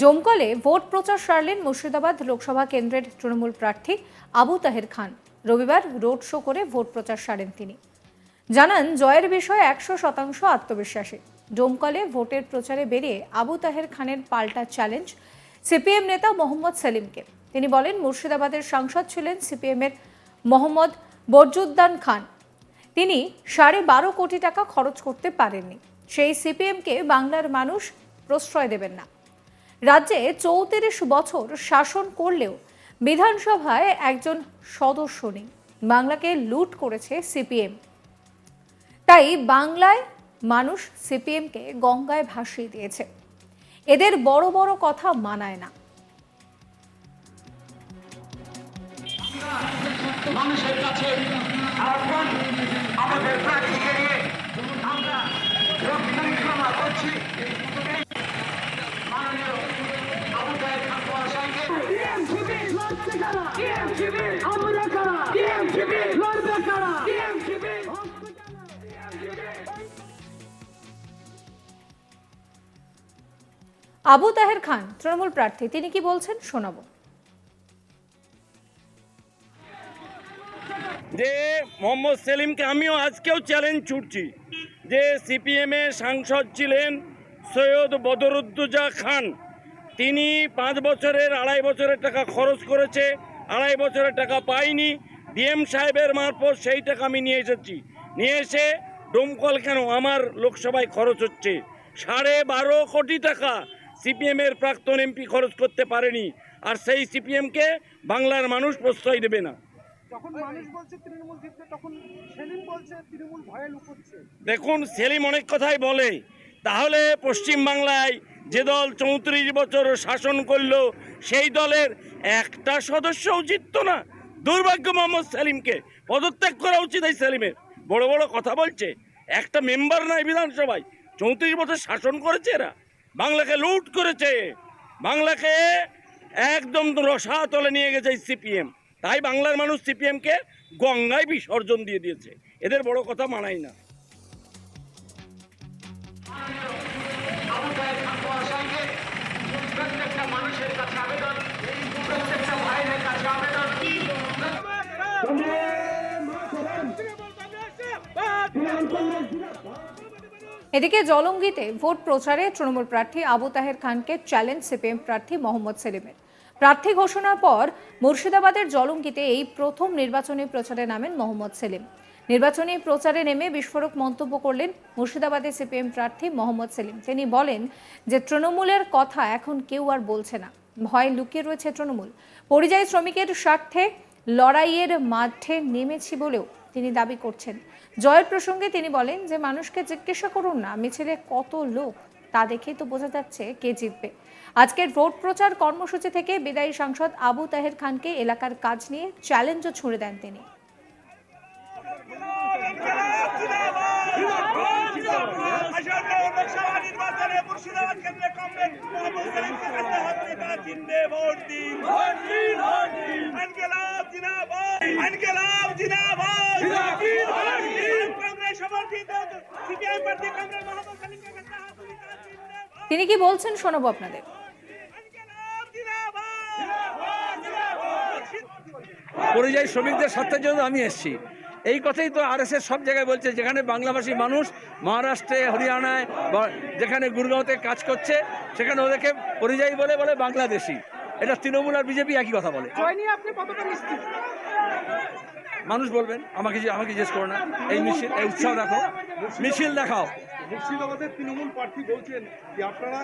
ডোমকলে vote প্রচার সারলেন মুর্শিদাবাদ লোকসভা কেন্দ্রের তৃণমূল প্রার্থী আবু তাহের খান। রবিবার রোড শো করে ভোট প্রচার সারেন তিনি। জানান, জয়ের বিষয়ে একশো শতাংশ আত্মবিশ্বাসী। ডোমকলে ভোটের প্রচারে বেরিয়ে আবু তাহের খানের পাল্টা চ্যালেঞ্জ সিপিএম নেতা মোহাম্মদ সেলিমকে। তিনি বলেন, মুর্শিদাবাদের সাংসদ ছিলেন সিপিএমের মোহাম্মদ বরজুদ্দান খান। তিনি সাড়ে বারো কোটি টাকা খরচ করতে পারেননি। সেই সিপিএমকে বাংলার মানুষ প্রশ্রয় দেবেন না। রাজ্যে চৌত্রিশ বছর শাসন করলেও বিধানসভায় একজন সদস্য নেই। বাংলাকে লুট করেছে সিপিএম। তাই বাংলায় মানুষ সিপিএমকে গঙ্গায় ভাসিয়ে দিয়েছে। এদের বড় বড় কথা মানায় না। মানুষের কাছে আমাদের নিয়ে আমরা করছি। আবু তাহের খান, তৃণমূল প্রার্থী, তিনি কি বলছেন? শোনাবো। যে মোহাম্মদ সেলিমকে আমিও আজকেও চ্যালেঞ্জ ছুটছি যে সিপিএমের সাংসদ ছিলেন সৈয়দ বদরুদ্দুজা খান তিনি পাঁচ বছরের আড়াই বছরের টাকা খরচ করেছে আড়াই বছরের টাকা পাইনি। ডিএম সাহেবের মারফত সেই টাকা আমি নিয়ে এসেছি। নিয়ে এসে ডোমকল কেন? আমার লোকসভায় খরচ হচ্ছে। সাড়ে বারো কোটি টাকা সিপিএমের প্রাক্তন এমপি খরচ করতে পারেনি। আর সেই সিপিএমকে বাংলার মানুষ প্রশ্রয় দেবে না। দেখুন সেলিম অনেক কথাই বলে। তাহলে পশ্চিমবাংলায় যে দল চৌত্রিশ বছর শাসন করল, সেই দলের একটা সদস্যও জিততো না। দুর্ভাগ্য মোহাম্মদ সেলিমকে। পদত্যাগ করা উচিত এই সালিমের। বড় বড় কথা বলছে। একটা মেম্বার নাই বিধানসভায়। চৌত্রিশ বছর শাসন করেছে এরা। বাংলাকে লুট করেছে। বাংলাকে একদম রসা তলে নিয়ে গেছে সিপিএম। তাই বাংলার মানুষ সিপিএমকে গঙ্গায় বিসর্জন দিয়ে দিয়েছে। এদের বড় কথা মানাই না। এদিকে জলঙ্গিতে ভোট প্রচারে তৃণমূল প্রার্থী আবু তাহের খানকে চ্যালেঞ্জ সিপিএম প্রার্থী মোহাম্মদ সেলিমের। প্রার্থী ঘোষণার পর মুর্শিদাবাদের জলঙ্গিতে এই প্রথম নির্বাচনী প্রচারে নামেন মোহাম্মদ সেলিম। নির্বাচনী প্রচারে নেমে বিস্ফোরক মন্তব্য করলেন মুর্শিদাবাদে সিপিএম প্রার্থী মোহাম্মদ সেলিম। তিনি বলেন যে, তৃণমূলের কথা এখন কেউ আর বলছে না। ভয় লুকিয়ে রয়েছে তৃণমূল। পরিযায়ী শ্রমিকের স্বার্থে লড়াইয়ের মাঠে নেমেছি বলেও তিনি দাবি করছেন। জয়ের প্রসঙ্গে তিনি বলেন যে, মানুষকে জিজ্ঞাসা করুন না, মিছিলে কত লোক, তা দেখেই তো বোঝা যাচ্ছে কে জিতবে। আজকের ভোট প্রচার কর্মসূচি থেকে বিদায়ী সাংসদ আবু তাহের খানকে এলাকার কাজ নিয়ে চ্যালেঞ্জও ছুড়ে দেন তিনি আসন্ন লোকসভা নির্বাচনে মুর্শিদাবাদ কেন্দ্রে কাছে হাত চিহ্নে ভোট দিন। ভোট দিন ভোট দিন। ইনকিলাব জিন্দাবাদ ইনকিলাব জিন্দাবাদ কংগ্রেস সমর্থিত সিপিআই প্রার্থী কংগ্রেস মোহাম্মদ সেলিমকে কাছে হাত রেখা চিহ্নে ভোট তিনি কি বলছেন শোনাবো আপনাদের? পরিযায়ী শ্রমিকদের স্বার্থের জন্য আমি এসেছি। এই কথাই তো আর সব জায়গায় বলছে যেখানে বাংলাভাষী মানুষ মহারাষ্ট্রে হরিয়ানায় বা যেখানে গুরগাঁওতে কাজ করছে সেখানে ওদেরকে পরিযায়ী বলে বলে বাংলাদেশি। এটা তৃণমূল আর বিজেপি একই কথা বলে। আপনি কতটা নিশ্চিত? মানুষ বলবেন আমাকে যে- আমাকে জিজ্ঞেস করো না। এই মিছিল এই উৎসাহ দেখো মিছিল দেখাও। মুর্শিদাবাদের তৃণমূল প্রার্থী বলছেন যে আপনারা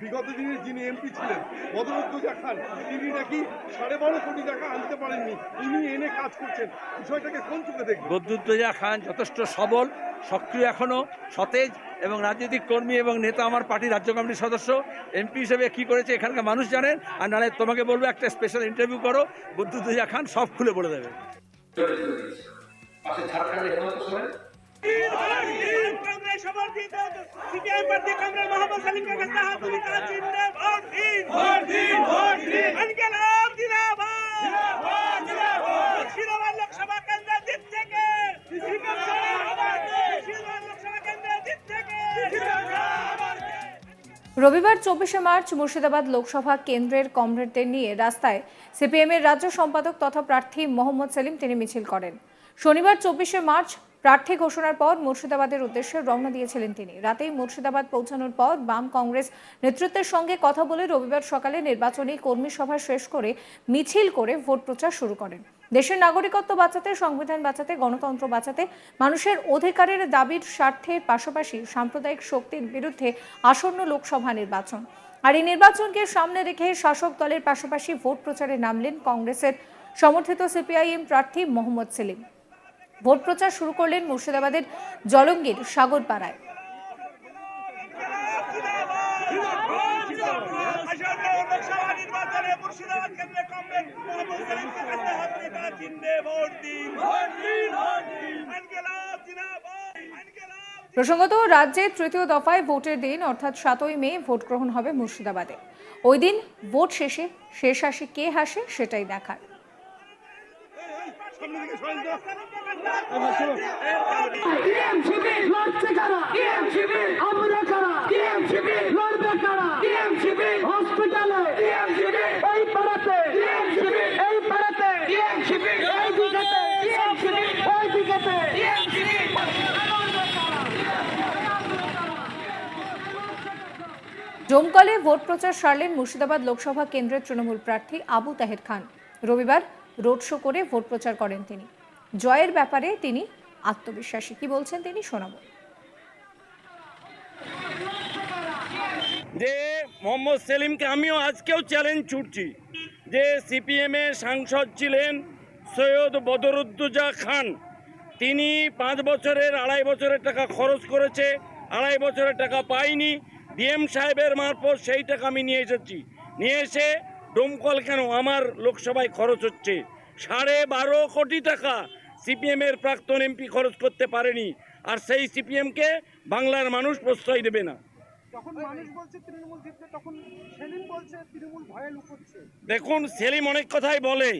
বিগত দিনে যিনি এমপি ছিলেন বদরুদ্দোজা খান তিনি নাকি সাড়ে বারো কোটি টাকা আনতে পারেননি। উনি এনে কাজ করছেন। বিষয়টাকে কোন চোখে দেখবেন? বদরুদ্দোজা খান যথেষ্ট সবল সক্রিয় এখনও সতেজ এবং রাজনৈতিক কর্মী এবং নেতা আমার পার্টির রাজ্য কমিটির সদস্য। এমপি হিসেবে কি করেছে এখানকার মানুষ জানেন। আর নাহলে তোমাকে বলব একটা স্পেশাল ইন্টারভিউ করো বদরুদ্দোজা খান সব খুলে বলে দেবে। রবিবার চব্বিশে মার্চ মুর্শিদাবাদ লোকসভা কেন্দ্রের কমরেডদের নিয়ে রাস্তায় সিপিএমের রাজ্য সম্পাদক তথা প্রার্থী মোহাম্মদ সেলিম তিনি মিছিল করেন। শনিবার চব্বিশে মার্চ প্রার্থী ঘোষণার পর মুর্শিদাবাদের উদ্দেশ্যে রওনা দিয়েছিলেন তিনি। রাতেই মুর্শিদাবাদ পৌঁছানোর পর বাম কংগ্রেস নেতৃত্বের সঙ্গে কথা বলে রবিবার সকালে নির্বাচনী কর্মী সভা শেষ করে মিছিল করে ভোট প্রচার শুরু করেন। দেশের নাগরিকত্ব বাঁচাতে, সংবিধান বাঁচাতে, গণতন্ত্র বাঁচাতে মানুষের অধিকারের দাবির স্বার্থের পাশাপাশি সাম্প্রদায়িক শক্তির বিরুদ্ধে আসন্ন লোকসভা নির্বাচন। আর এই নির্বাচনকে সামনে রেখে শাসক দলের পাশাপাশি ভোট প্রচারে নামলেন কংগ্রেসের সমর্থিত সিপিআইএম প্রার্থী মোহাম্মদ সেলিম। ভোট প্রচার শুরু করলেন মুর্শিদাবাদের জলঙ্গির সাগরপাড়ায়। প্রসঙ্গত রাজ্যে তৃতীয় দফায় ভোটের দিন, অর্থাৎ সাতই মে, ভোট গ্রহণ হবে মুর্শিদাবাদে। ওই দিন ভোট শেষে শেষ হাসি কে হাসে সেটাই দেখার। টিএমসিপি ভোট প্রচার সারলেন মুর্শিদাবাদ লোকসভা কেন্দ্রের তৃণমূল প্রার্থী আবু তাহের খান। রবিবার রোড শো করে ভোট প্রচার করেন তিনি। জয়ের ব্যাপারে তিনি আত্মবিশ্বাসী। কি বলছেন তিনি? শোনাবো। যে মোহাম্মদ সেলিমকে আমিও আজকেও চ্যালেঞ্জ ছুটছি যে সিপিএমের সাংসদ ছিলেন সৈয়দ বদরুদ্দোজা খান। তিনি পাঁচ বছরের, আড়াই বছরের টাকা খরচ করেছে, আড়াই বছরের টাকা পাইনি। ডিএম সাহেবের মারফত সেই টাকা আমি নিয়ে এসেছি। নিয়ে এসে ডোমকল কেন? আমার লোকসভায় খরচ হচ্ছে সাড়ে বারো কোটি টাকা। সিপিএমের প্রাক্তন এমপি খরচ করতে পারেনি আর সেই সিপিএমকে বাংলার মানুষ প্রশ্রয় দেবে না। দেখুন সেলিম অনেক কথাই বলে।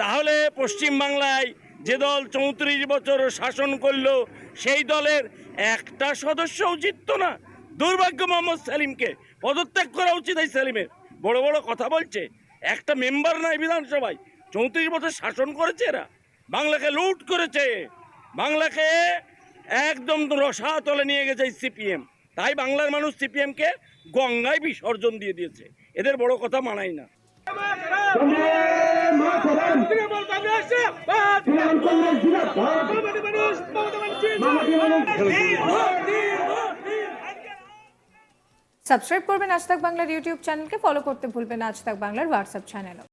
তাহলে পশ্চিম বাংলায় যে দল চৌত্রিশ বছর শাসন করল সেই দলের একটা সদস্যও জিতত না। দুর্ভাগ্য মোহাম্মদ সেলিমকে। পদত্যাগ করা উচিত এই সেলিমের। বড় বড় কথা বলছে। একটা মেম্বার নাই বিধানসভায়। চৌত্রিশ বছর শাসন করেছে এরা। বাংলাকে লুট করেছে। বাংলাকে একদম রসা তলে নিয়ে গেছে সিপিএম। তাই বাংলার মানুষ সিপিএমকে গঙ্গায় বিসর্জন দিয়ে দিয়েছে। এদের বড় কথা মানাই না। মানুষ মমতা ব্যানার্জি ভোট দিন ভোট দিন ভোট দিন সাবস্ক্রাইব করবেন আজ বাংলার ইউটিউব চ্যানেলকে ফলো করতে ভুলবেন আজ তাক বাংলার হোয়াটসঅ্যাপ চ্যানেলও।